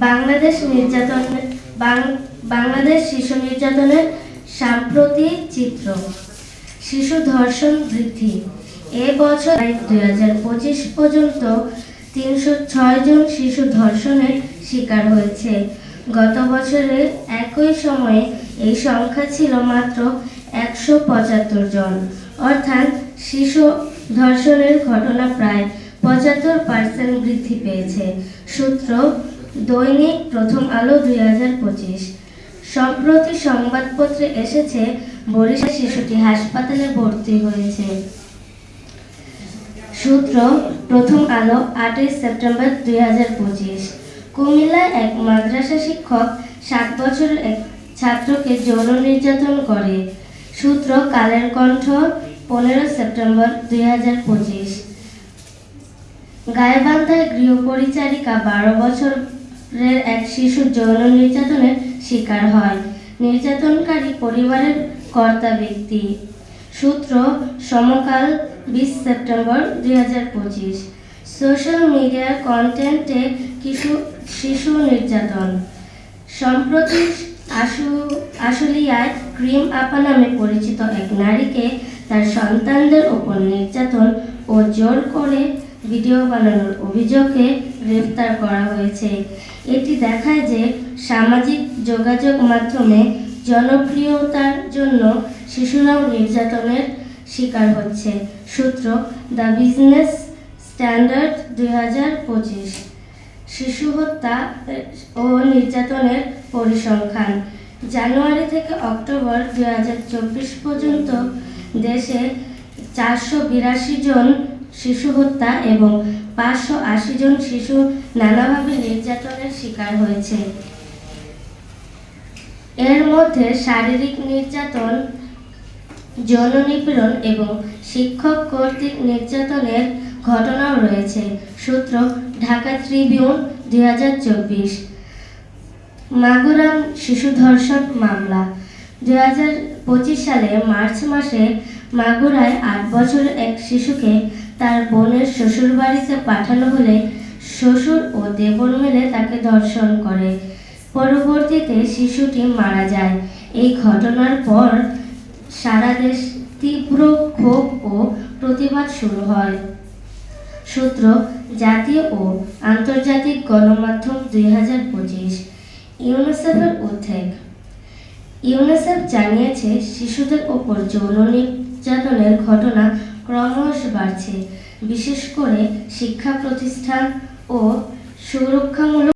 বাংলাদেশ নির্যাতন বাংলাদেশ শিশু নির্যাতনের সাম্প্রতিক চিত্র। শিশু ধর্ষণ বৃদ্ধি। এ বছর দুই হাজার পঁচিশ পর্যন্ত তিনশো ছয় জন শিশু ধর্ষণের শিকার হয়েছে। গত বছরের একই সময়ে এই সংখ্যা ছিল মাত্র একশো পঁচাত্তর জন। অর্থাৎ শিশু ধর্ষণের ঘটনা প্রায় পঁচাত্তর পার্সেন্ট বৃদ্ধি পেয়েছে। সূত্র দৈনিক প্রথম আলো দুই হাজার পঁচিশ। সম্প্রতি সংবাদপত্রে এসেছে, বরিশাল শিশুটি হাসপাতালে ভর্তি হয়েছে। সূত্র, প্রথম আলো আটই সেপ্টেম্বর দুই হাজার পঁচিশ। কুমিল্লায় এক মাদ্রাসা শিক্ষক সাত বছরের এক ছাত্রকে যৌন নির্যাতন করে। সূত্র, কালের কণ্ঠ পনেরো সেপ্টেম্বর দুই হাজার পঁচিশ। গায়েবান্ধায় গৃহপরিচারিকা বারো বছরের এক শিশু যৌন নির্যাতনের শিকার হয়। নির্যাতনকারী পরিবারের কর্তা ব্যক্তি। সূত্র, সমকাল বিশ সেপ্টেম্বর দুই হাজার পঁচিশ। সোশ্যাল মিডিয়ার কন্টেন্টে কিছু শিশু নির্যাতন। সম্প্রতি আশু, আশুলিয়ায় ক্রিম আপা নামে পরিচিত এক নারীকে তার সন্তানদের ওপর নির্যাতন ও জোর করে ভিডিও বানানোর অভিযোগে গ্রেফতার করা হয়েছে। এটি দেখায় যে সামাজিক যোগাযোগ মাধ্যমে জনপ্রিয়তার জন্য শিশুরাও নির্যাতনের শিকার হচ্ছে, সূত্র দ্য বিজনেস স্ট্যান্ডার্ড দুই হাজার পঁচিশ। শিশু হত্যা ও নির্যাতনের পরিসংখ্যান। জানুয়ারি থেকে অক্টোবর দুই হাজার চব্বিশ পর্যন্ত দেশে চারশো বিরাশি জন শিশু হত্যা এবং পাঁচশো আশি জন শিশু নানাভাবে নির্যাতনের শিকার হয়েছে। এর মধ্যে শারীরিক নির্যাতন যৌন নিপীড়ন এবং শিক্ষক কর্তৃক নির্যাতনের ঘটনাও রয়েছে। সূত্র, ঢাকা ট্রিবিউন, দুই হাজার চব্বিশ। মাগুরাম শিশু ধর্ষণ মামলা। দুই হাজার পঁচিশ সালে মার্চ মাসে মাগুরায় আট বছরের এক শিশুকে তার বোনের শ্বশুরবাড়িতে পাঠানো হলে শ্বশুর ও দেবর মিলে তাকে ধর্ষণ করে। পরবর্তীতে শিশুটি মারা যায়। এই ঘটনার পর সারা দেশ তীব্র ক্ষোভ ও প্রতিবাদ শুরু হয়। সূত্র, জাতীয় ও আন্তর্জাতিক গণমাধ্যম দুই হাজার পঁচিশ, ইউনিসেফের উদ্বেগ। ইউনিসেফ জানিয়েছে, শিশুদের ওপর যৌন নির্যাতনের ঘটনা ক্রমশ বাড়ছে। বিশেষ করে শিক্ষা প্রতিষ্ঠান ও সুরক্ষামূলক